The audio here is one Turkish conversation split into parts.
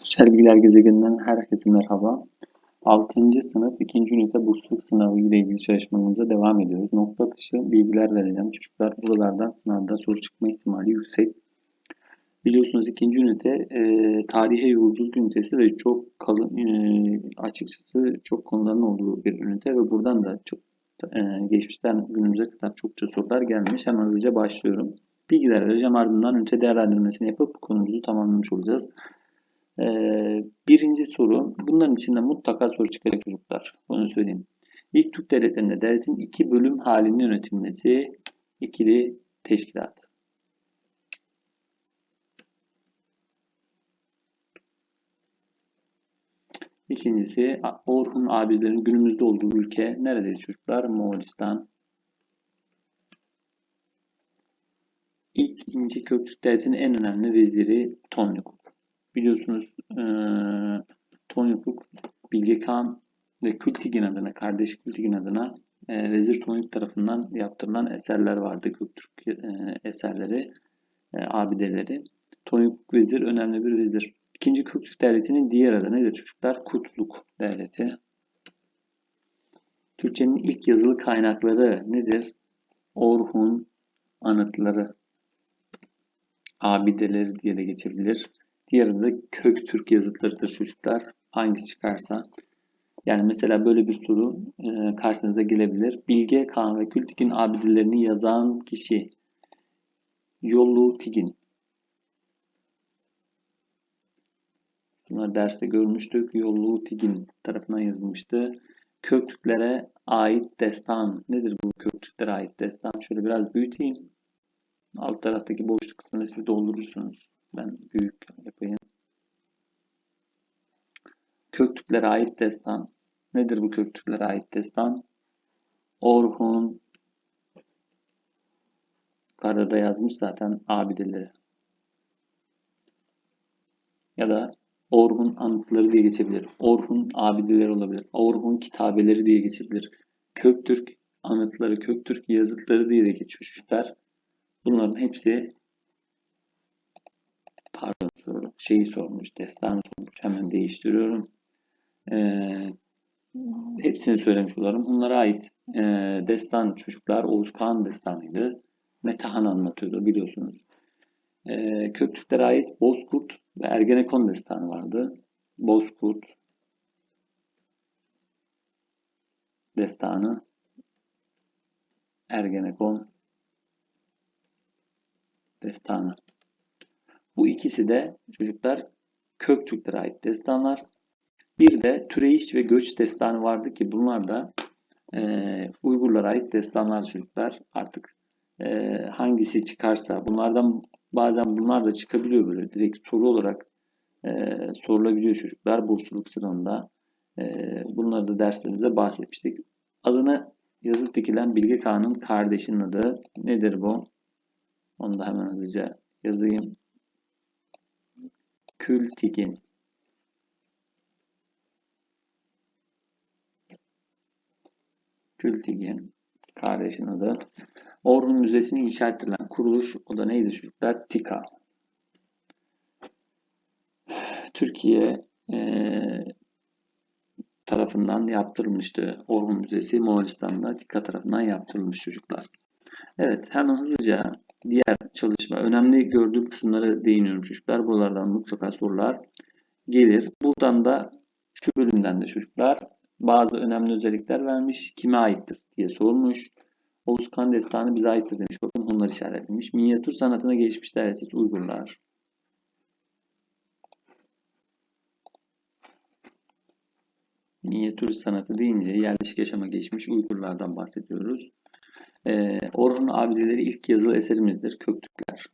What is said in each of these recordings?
Sosyal Bilgiler Gezegeninden herkese merhaba. 6. sınıf 2. ünite bursluluk sınavı ile ilgili çalışmalarımıza devam ediyoruz. Nokta atışı bilgiler vereceğim. Çocuklar buralardan sınavda soru çıkma ihtimali yüksek. Biliyorsunuz 2. ünite e, tarihe yolculuk ünitesi ve çok kalın e, açıkçası çok konuların olduğu bir ünite ve buradan da çok e, geçmişten günümüze kadar çokça sorular gelmiş. Hemen hızlıca başlıyorum. Bilgiler vereceğim ardından ünite değerlendirmesini yapıp konumuzu tamamlamış olacağız. Ee, birinci soru. Bunların içinde mutlaka soru çıkacak çocuklar. Bunu söyleyeyim. İlk Türk devletlerinde devletin iki bölüm halinde yönetilmesi ikili teşkilat. İkincisi Orhun abilerin günümüzde olduğu ülke neredeyiz çocuklar? Moğolistan. İlk İnci Köktürk Devleti'nin en önemli veziri Tonyukuk. Biliyorsunuz e, Tonyukuk Bilge Kağan ve Kültigin adına, kardeş Kültigin adına e, Vezir Tonyuk tarafından yaptırılan eserler vardı. Göktürk e, eserleri, e, abideleri. Tonyuk Vezir önemli bir vezir. İkinci Köktürk Devleti'nin diğer adı nedir çocuklar? Kutluk Devleti. Türkçenin ilk yazılı kaynakları nedir? Orhun anıtları, abideleri diye de geçebilir. Diğeri de kök Türk yazıtlarıdır çocuklar. Hangisi çıkarsa. Yani mesela böyle bir soru e, karşınıza gelebilir. Bilge Kağan ve Kültigin abidelerini yazan kişi Yollu Tigin. Bunları derste görmüştük. Yollu Tigin tarafından yazılmıştı. Köktürklere ait destan. Nedir bu Köktürklere ait destan? Şöyle biraz büyüteyim. Alt taraftaki boşluk kısmını siz doldurursunuz. Ben büyük yapayım. Köktürklere ait destan. Nedir bu Köktürklere ait destan? Orhun yukarıda da yazmış zaten abideleri. Ya da Orhun anıtları diye geçebilir. Orhun abideleri olabilir. Orhun kitabeleri diye geçebilir. Köktürk anıtları, Köktürk yazıtları diye de geçiyor çocuklar. Bunların hepsi pardon soru şeyi sormuş, destanı sormuş. Hemen değiştiriyorum. Ee, hepsini söylemiş olalım. Bunlara ait e, destan çocuklar Oğuz Kağan destanıydı. Metahan anlatıyordu biliyorsunuz. E, Köktürklere ait Bozkurt ve Ergenekon destanı vardı. Bozkurt destanı Ergenekon destanı. İkisi de çocuklar Köktürklere ait destanlar. Bir de Türeyiş ve Göç destanı vardı ki bunlar da e, Uygurlara ait destanlar çocuklar. Artık e, hangisi çıkarsa bunlardan bazen bunlar da çıkabiliyor böyle direkt soru olarak e, sorulabiliyor çocuklar bursluluk sınavında. E, bunları da derslerimizde bahsetmiştik. Adına yazıt dikilen Bilge Kağan'ın kardeşinin adı nedir bu? Onu da hemen hızlıca yazayım. Kültigin. Kültigin. Kardeşin adı. Orhun Müzesi'ni inşa ettirilen kuruluş o da neydi çocuklar? TİKA. Türkiye e, tarafından yaptırılmıştı. Orhun Müzesi Moğolistan'da TİKA tarafından yaptırılmış çocuklar. Evet hemen hızlıca diğer çalışma önemli gördüğüm kısımlara değiniyorum çocuklar. Buralardan mutlaka sorular gelir. Buradan da şu bölümden de çocuklar bazı önemli özellikler vermiş. Kime aittir diye sormuş. Oğuz Kan Destanı bize aittir demiş. Bakın onları işaretlemiş. Minyatür sanatına gelişmiş devletiz Uygurlar. Minyatür sanatı deyince yerleşik yaşama geçmiş Uygurlardan bahsediyoruz. Ee, Orhun abideleri ilk yazılı eserimizdir. Köktürkler.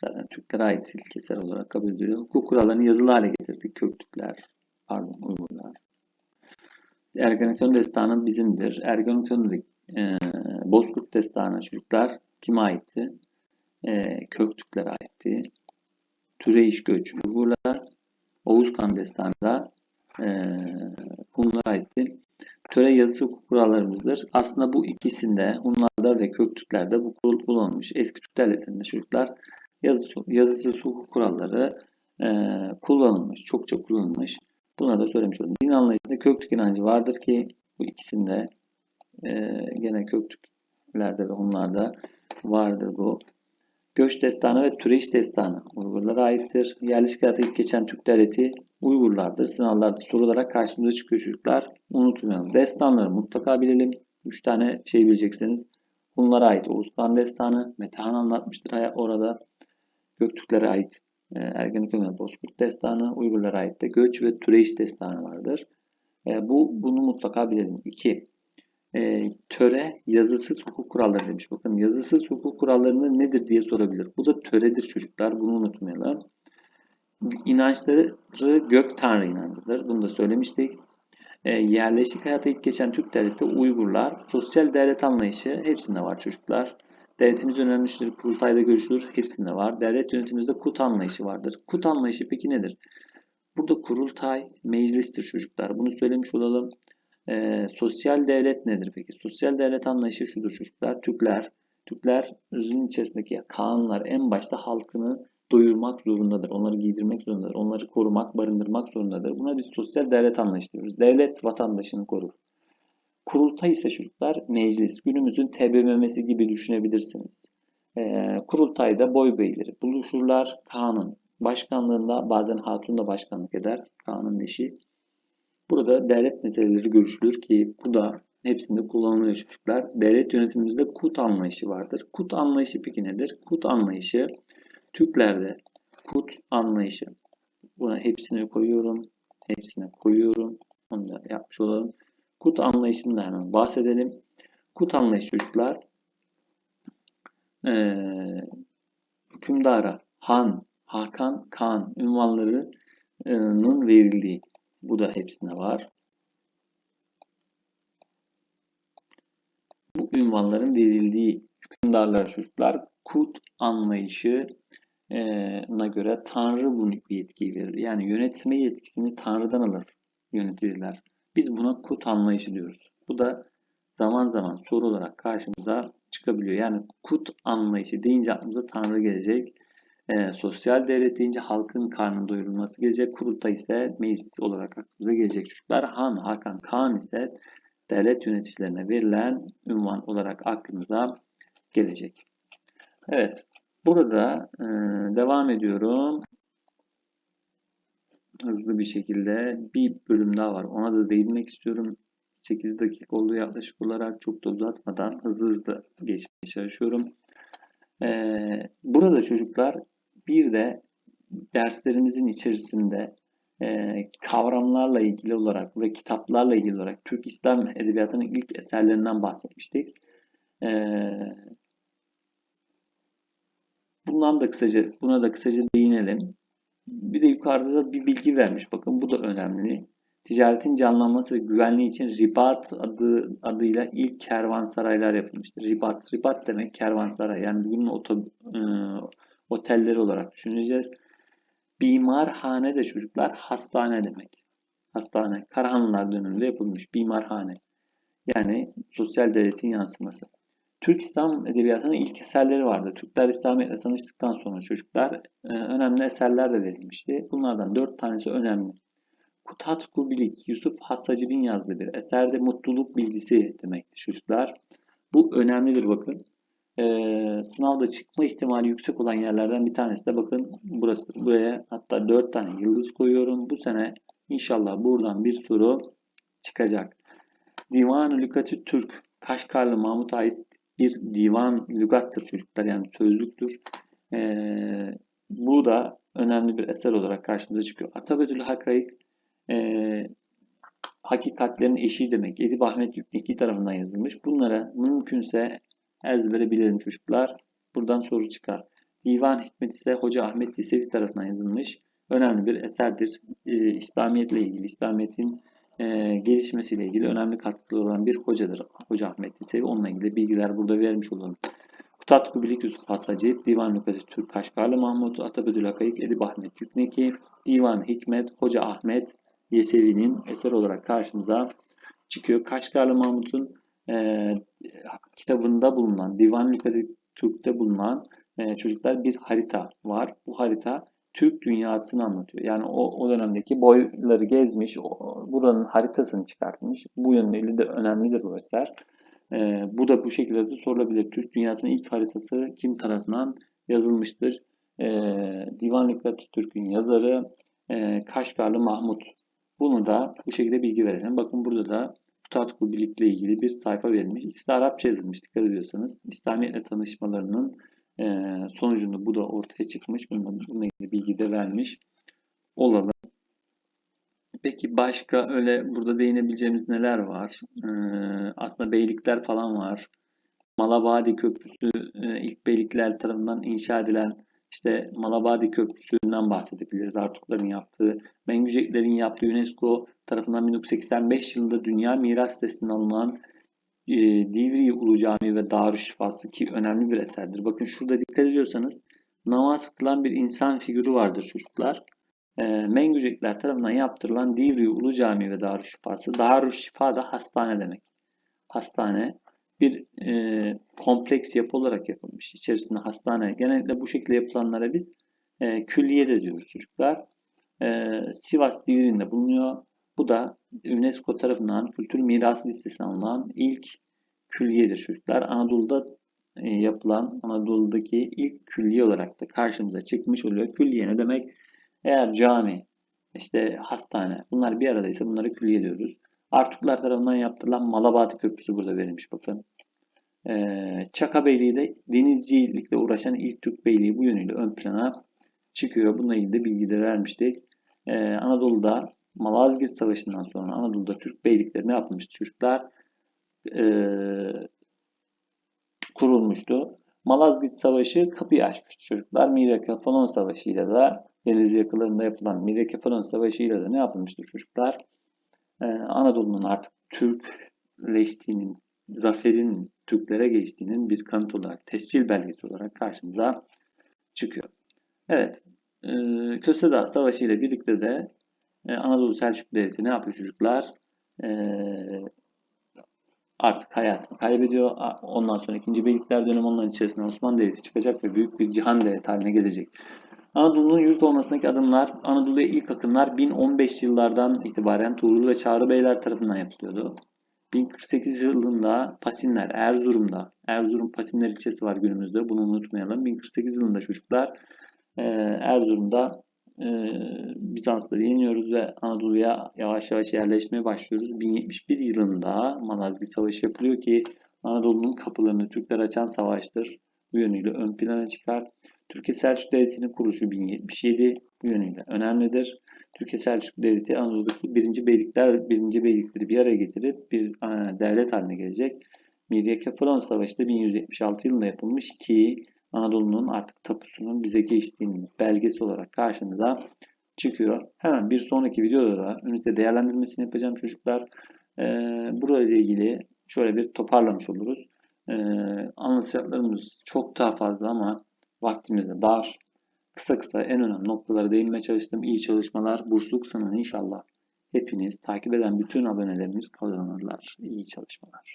Zaten Türklere ait ilk eser olarak kabul ediliyor. Hukuk kurallarını yazılı hale getirdik. Köktürkler. Pardon Uygurlar. Ergenekon destanı bizimdir. Ergenekon'daki e, Bozkurt destanı çocuklar kime aitti? E, Köktürklere aitti. Türeyiş göç Uygurlar. Oğuzkan destanı da e, Hunlara aitti. Töre yazısı hukuk kurallarımızdır. Aslında bu ikisinde Hunlarda ve Köktürklerde bu kurul kullanılmış. Eski Türk devletlerinde çocuklar yazısı, yazısı hukuk kuralları e, kullanılmış. Çokça kullanılmış. Buna da söylemiş oldum. Din anlayışında Köktürk inancı vardır ki bu ikisinde e, gene Köktürklerde ve Hunlarda vardır bu. Göç destanı ve Türeş destanı Uygurlara aittir. Yerleşik hayata ilk geçen Türk devleti Uygurlardır. Sınavlarda sorularak karşımıza çıkıyor çocuklar. Unutmayalım. Destanları mutlaka bilelim. Üç tane şey bileceksiniz. Hunlara ait Oğuzhan destanı. Metehan anlatmıştır orada. Göktürklere ait e, Ergenekon ve Bozkurt destanı. Uygurlara ait de Göç ve Türeş destanı vardır. E, bu Bunu mutlaka bilelim. 2 e, töre yazısız hukuk kuralları demiş. Bakın yazısız hukuk kurallarını nedir diye sorabilir. Bu da töredir çocuklar. Bunu unutmayalım. İnançları gök tanrı inancıdır. Bunu da söylemiştik. E, yerleşik hayata ilk geçen Türk devleti Uygurlar. Sosyal devlet anlayışı hepsinde var çocuklar. Devletimiz önemlidir. Kurultayda görüşülür. Hepsinde var. Devlet yönetimimizde kut anlayışı vardır. Kut anlayışı peki nedir? Burada kurultay meclistir çocuklar. Bunu söylemiş olalım. E, sosyal devlet nedir peki? Sosyal devlet anlayışı şudur çocuklar. Türkler, Türkler özünün içerisindeki kanunlar en başta halkını doyurmak zorundadır. Onları giydirmek zorundadır. Onları korumak, barındırmak zorundadır. Buna biz sosyal devlet anlayışı diyoruz. Devlet vatandaşını korur. Kurultay ise çocuklar meclis. Günümüzün TBMM'si gibi düşünebilirsiniz. E, kurultayda boy beyleri buluşurlar. Kanun başkanlığında bazen hatun da başkanlık eder. Kanun eşi. Burada devlet meseleleri görüşülür ki bu da hepsinde kullanılıyor çocuklar. Devlet yönetimimizde kut anlayışı vardır. Kut anlayışı peki nedir? Kut anlayışı Türklerde kut anlayışı. Buna hepsine koyuyorum. Hepsine koyuyorum. Onu da yapmış olalım. Kut anlayışından hemen bahsedelim. Kut anlayışı çocuklar ee, hükümdara Han, Hakan, Kaan ünvanlarının verildiği bu da hepsinde var. Bu ünvanların verildiği hükümdarlar çocuklar kut anlayışına göre Tanrı bir yetkiyi verir. Yani yönetme yetkisini Tanrı'dan alır yöneticiler. Biz buna kut anlayışı diyoruz. Bu da zaman zaman soru olarak karşımıza çıkabiliyor. Yani kut anlayışı deyince aklımıza Tanrı gelecek. E, sosyal devlet deyince halkın karnının doyurulması gelecek. Kurultay ise meclis olarak aklımıza gelecek çocuklar. Han, Hakan, Kaan ise devlet yöneticilerine verilen ünvan olarak aklımıza gelecek. Evet. Burada e, devam ediyorum. Hızlı bir şekilde bir bölüm daha var. Ona da değinmek istiyorum. 8 dakika oldu yaklaşık olarak çok da uzatmadan hızlı hızlı geçmeye çalışıyorum. Ee, burada çocuklar bir de derslerimizin içerisinde e, kavramlarla ilgili olarak ve kitaplarla ilgili olarak Türk İslam Edebiyatı'nın ilk eserlerinden bahsetmiştik. E, bundan da kısaca, buna da kısaca değinelim. Bir de yukarıda da bir bilgi vermiş. Bakın bu da önemli. Ticaretin canlanması ve güvenliği için ribat adı adıyla ilk kervansaraylar yapılmıştır. Ribat, ribat demek kervansaray. Yani bugün oto, e, otelleri olarak düşüneceğiz. Bimarhane de çocuklar hastane demek. Hastane. Karahanlılar döneminde yapılmış. Bimarhane. Yani sosyal devletin yansıması. Türk İslam Edebiyatı'nın ilk eserleri vardı. Türkler İslamiyetle tanıştıktan sonra çocuklar e, önemli eserler de verilmişti. Bunlardan dört tanesi önemli. Kutat Kubilik, Yusuf Hassacıb'in yazdığı bir eserde mutluluk bilgisi demektir çocuklar. Bu önemlidir bakın e, sınavda çıkma ihtimali yüksek olan yerlerden bir tanesi de bakın burası. Buraya hatta 4 tane yıldız koyuyorum. Bu sene inşallah buradan bir soru çıkacak. Divan-ı Lügatü Türk Kaşgarlı Mahmut'a ait bir divan lügattır çocuklar yani sözlüktür. Ee, bu da önemli bir eser olarak karşımıza çıkıyor. Atabedül Hakaik e, hakikatlerin eşiği demek. Edip Ahmet Yükneki tarafından yazılmış. Bunlara mümkünse ezbere bilelim çocuklar. Buradan soru çıkar. Divan Hikmet ise Hoca Ahmet Yesevi tarafından yazılmış. Önemli bir eserdir. E, İslamiyetle ilgili, İslamiyet'in e, gelişmesiyle ilgili önemli katkıları olan bir hocadır. Hoca Ahmet Yesevi. Onunla ilgili bilgiler burada vermiş olalım. Kutat Kubilik Yusuf Hasacip, Divan Lükadet Türk Kaşgarlı Mahmut, Atabödül Akayık, Edip Ahmet Yükneki, Divan Hikmet, Hoca Ahmet Yesevi'nin eser olarak karşımıza çıkıyor. Kaşgarlı Mahmut'un e, kitabında bulunan, Divan Türk'te bulunan e, çocuklar bir harita var. Bu harita Türk dünyasını anlatıyor. Yani o, o dönemdeki boyları gezmiş, o, buranın haritasını çıkartmış. Bu yönüyle de önemlidir bu eser. Ee, bu da bu şekilde de sorulabilir. Türk dünyasının ilk haritası kim tarafından yazılmıştır? Ee, Divan Lügat Türk'ün yazarı e, Kaşgarlı Mahmut. Bunu da bu şekilde bilgi verelim. Bakın burada da Futatku birlikle ilgili bir sayfa verilmiş. İkisi de Arapça yazılmış dikkat ediyorsanız. İslamiyetle tanışmalarının e, sonucunda bu da ortaya çıkmış. Bununla ilgili bilgi de vermiş olalım. Peki başka öyle burada değinebileceğimiz neler var? Ee, aslında beylikler falan var. Malabadi Köprüsü e, ilk beylikler tarafından inşa edilen işte Malabadi Köprüsü'nden bahsedebiliriz. Artukların yaptığı, Mengüceklerin yaptığı UNESCO tarafından 1985 yılında Dünya Miras Listesi'ne alınan e, Divri Ulu Camii ve Darüşşifası ki önemli bir eserdir. Bakın şurada dikkat ediyorsanız namaz kılan bir insan figürü vardır çocuklar. E, Mengücekler tarafından yaptırılan Divri Ulu Camii ve Darüşşifası. Darüşşifa da hastane demek. Hastane bir e, kompleks yapı olarak yapılmış. İçerisinde hastane. Genellikle bu şekilde yapılanlara biz e, külliye de diyoruz çocuklar. E, Sivas Divri'nde bulunuyor. Bu da UNESCO tarafından kültür mirası listesine alınan ilk külliyedir çocuklar. Anadolu'da e, yapılan Anadolu'daki ilk külliye olarak da karşımıza çıkmış oluyor. Külliye ne demek? Eğer cami, işte hastane bunlar bir aradaysa bunları külliye diyoruz. Artuklar tarafından yaptırılan Malabadi Köprüsü burada verilmiş bakın. Ee, Çaka Beyliği de denizcilikle uğraşan ilk Türk beyliği bu yönüyle ön plana çıkıyor. Bununla ilgili bilgi de vermiştik. Ee, Anadolu'da Malazgirt Savaşı'ndan sonra Anadolu'da Türk beylikleri ne yapmış Türkler? Ee, kurulmuştu. Malazgirt Savaşı kapıyı açmıştı çocuklar. Miryakefalon Savaşı ile de deniz yakılarında yapılan Miryakefalon Savaşı ile de ne yapılmıştır çocuklar? Ee, Anadolu'nun artık Türkleştiğinin, zaferin Türklere geçtiğinin bir kanıt olarak, tescil belgesi olarak karşımıza çıkıyor. Evet, e, Köse Savaşı ile birlikte de e, Anadolu Selçuklu Devleti ne yapıyor çocuklar? E, artık hayatını kaybediyor. Ondan sonra ikinci Beylikler dönemi onların içerisinde Osmanlı Devleti çıkacak ve büyük bir cihan devleti haline gelecek. Anadolu'nun yurt olmasındaki adımlar, Anadolu'ya ilk akınlar 1015 yıllardan itibaren Tuğrul ve Çağrı Beyler tarafından yapılıyordu. 1048 yılında Pasinler, Erzurum'da, Erzurum Pasinler ilçesi var günümüzde, bunu unutmayalım. 1048 yılında çocuklar e, Erzurum'da e, Bizansları yeniyoruz ve Anadolu'ya yavaş yavaş yerleşmeye başlıyoruz. 1071 yılında Malazgirt Savaşı yapılıyor ki Anadolu'nun kapılarını Türkler açan savaştır. Bu yönüyle ön plana çıkar. Türkiye Selçuk Devleti'nin kuruluşu 1077 bu yönüyle önemlidir. Türkiye Selçuklu Devleti Anadolu'daki birinci beylikler, birinci beylikleri bir araya getirip bir e, devlet haline gelecek. Miryakefalon Savaşı da 1176 yılında yapılmış ki Anadolu'nun artık tapusunun bize geçtiğinin belgesi olarak karşımıza çıkıyor. Hemen bir sonraki videoda da ünite değerlendirmesini yapacağım çocuklar. Ee, burayla ilgili şöyle bir toparlamış oluruz. Ee, anlatacaklarımız çok daha fazla ama vaktimiz de dar. Kısa kısa en önemli noktalara değinmeye çalıştım. İyi çalışmalar. Bursluluk sınavını inşallah hepiniz takip eden bütün abonelerimiz kazanırlar. İyi çalışmalar.